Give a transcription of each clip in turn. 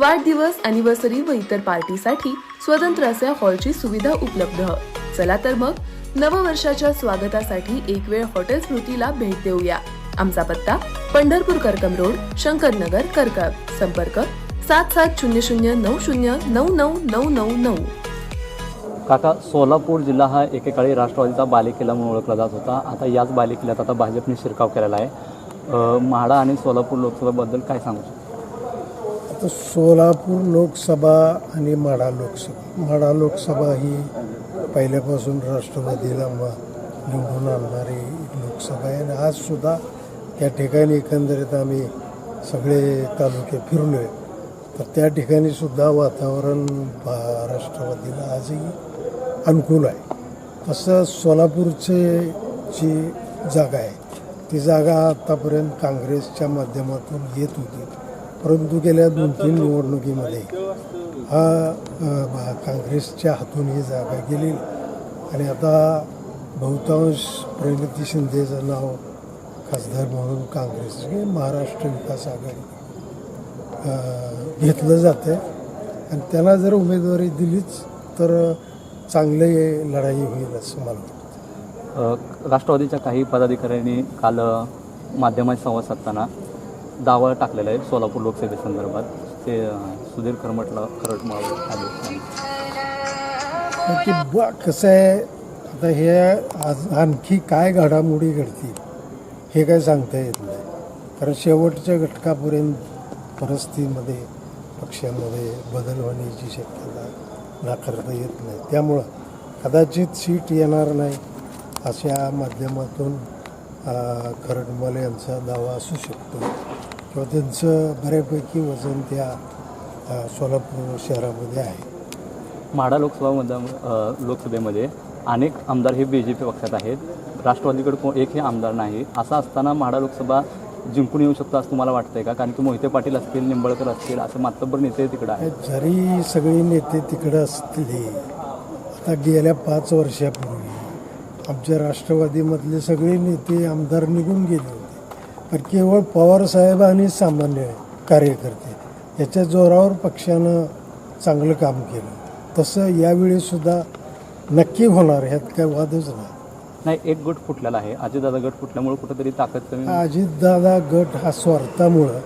वाढदिवस अॅनिव्हर्सरी व इतर पार्टीसाठी स्वतंत्र असे हॉलची सुविधा उपलब्ध. चला तर मग नववर्षाच्या स्वागतासाठी एक वेळ हॉटेल स्मृतीला भेट देऊया. आमचा पत्ता पंढरपूर करकम रोड शंकरनगर करकम संपर्क सात सात शून्य शून्य नऊ शून्य नऊ नऊ नऊ नऊ. नऊ काका सोलापूर जिल्हा हा एकेकाळी राष्ट्रवादीचा बालेकिल्ला म्हणून ओळखला जात होता. आता याच बालेकिल्ल्यात आता भाजपने शिरकाव केलेला आहे. म्हाडा आणि सोलापूर लोकसभेबद्दल काय सांगू शकतो? तर सोलापूर लोकसभा आणि माढा लोकसभा. माढा लोकसभा ही पहिल्यापासून राष्ट्रवादीला निवडून आणणारी लोकसभा आहे. आणि आजसुद्धा त्या ठिकाणी एकंदरीत आम्ही सगळे तालुके फिरलो आहे तर त्या ठिकाणी सुद्धा वातावरण भा- राष्ट्रवादीला आजही अनुकूल आहे. तसं सोलापूरचे जी जागा आहे ती जागा आतापर्यंत काँग्रेसच्या माध्यमातून येत होती. परंतु गेल्या दोन तीन निवडणुकीमध्ये हा काँग्रेसच्या हातून ही जागा गेली. आणि आता बहुतांश प्रणिती शिंदेचं नाव खासदार म्हणून काँग्रेस महाराष्ट्र विकास आघाडी घेतलं जातं आणि त्याला जर उमेदवारी दिलीच तर चांगली लढाई होईल असं मला वाटतं. राष्ट्रवादीच्या काही पदाधिकाऱ्यांनी काल माध्यमात माध्यमाशी संवाद साधताना दावा टाकलेला आहे सोलापूर लोकसभेसंदर्भात ते सुधीर खरमटला खरटमाळ आले. की ब कसं आहे आता हे आज आणखी काय घडामोडी घडतील हे काय सांगता येत नाही. कारण शेवटच्या घटकापर्यंत परिस्थितीमध्ये पक्षामध्ये बदल होण्याची शक्यता नाकारता येत नाही. त्यामुळं कदाचित सीट येणार नाही अशा माध्यमातून अ, खरडमल यांचा दावा असू शकतो. किंवा त्यांचं बऱ्यापैकी वजन त्या सोलापूर शहरामध्ये आहे. लोकसभामध्ये अ, लोकसभेमध्ये अनेक आमदार हे बी जे पी पक्षात आहेत. राष्ट्रवादीकडे को एकही आमदार नाही. असं असताना म्हाडा लोकसभा जिंकून येऊ शकतो असं तुम्हाला वाटतंय का? कारण की मोहिते पाटील असतील निंबळकर असतील असं मातब्बर नेते तिकडे आहेत. जरी सगळी नेते तिकडं असले आता गेल्या पाच वर्षापूर्वी आमच्या राष्ट्रवादीमधले सगळे नेते आमदार निघून गेले होते. पण केवळ पवारसाहेब आणि सामान्य कार्यकर्ते याच्या जोरावर पक्षानं चांगलं काम केलं. तसं यावेळीसुद्धा नक्की होणार ह्यात काय वादच नाही. नाही एक गट फुटलेला आहे. अजितदादा गट फुटल्यामुळे कुठेतरी ताकद कमी अजितदादा गट हा स्वार्थामुळं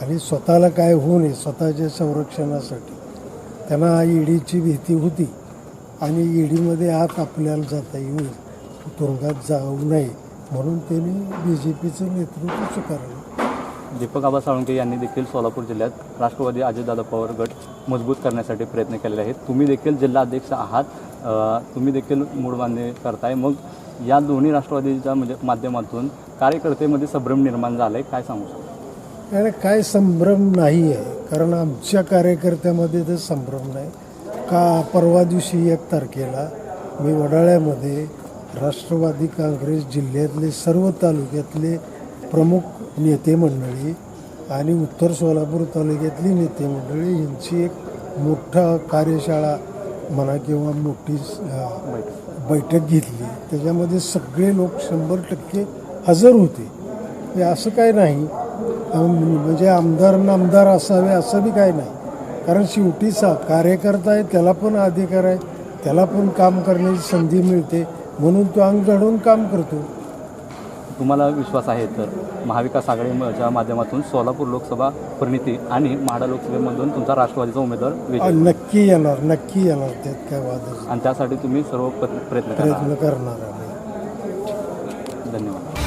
आणि स्वतःला काय होऊ नये स्वतःच्या संरक्षणासाठी. त्यांना ईडीची भीती होती आणि ईडीमध्ये आत आपल्याला जाता येईल. तुरुंगात जाऊ नये. म्हणून त्यांनी बी जे पीचं नेतृत्व स्वीकारलं. दीपक आबा साळुंके यांनी देखील सोलापूर जिल्ह्यात राष्ट्रवादी अजितदादा पवार गट मजबूत करण्यासाठी प्रयत्न केलेले आहेत. तुम्ही देखील जिल्हाध्यक्ष आहात. तुम्ही देखील मूळ बांधणी करताय. मग या दोन्ही राष्ट्रवादीच्या म्हणजे माध्यमातून कार्यकर्तेमध्ये संभ्रम निर्माण झाला आहे काय सांगू शकता? आणि काय संभ्रम नाही आहे कारण आमच्या कार्यकर्त्यामध्ये तर संभ्रम नाही. का परवा दिवशी एक तारखेला मी वडाळ्यामध्ये राष्ट्रवादी काँग्रेस जिल्ह्यातले सर्व तालुक्यातले प्रमुख नेते मंडळी आणि उत्तर सोलापूर तालुक्यातली नेते मंडळी यांची एक मोठा कार्यशाळा म्हणा किंवा मोठी बैठक घेतली. त्याच्यामध्ये सगळे लोक शंभर टक्के हजर होते. हे असं काय नाही. म्हणजे आमदार नामदार असावे असं बी काय नाही. कारण शेवटीचा कार्यकर्ता आहे त्याला पण अधिकार आहे त्याला पण काम करण्याची संधी मिळते. म्हणून तो अंग घडवून काम करतो. तुम्हाला विश्वास आहे तर महाविकास आघाडीच्या माध्यमातून सोलापूर लोकसभा परिणिती आणि म्हाडा लोकसभेमधून तुमचा राष्ट्रवादीचा उमेदवार विजय नक्की येणार नक्की येणार त्यात काय नाही. आणि त्यासाठी तुम्ही सर्व प्र- प्रयत्न प्रयत्न करणार आम्ही. धन्यवाद.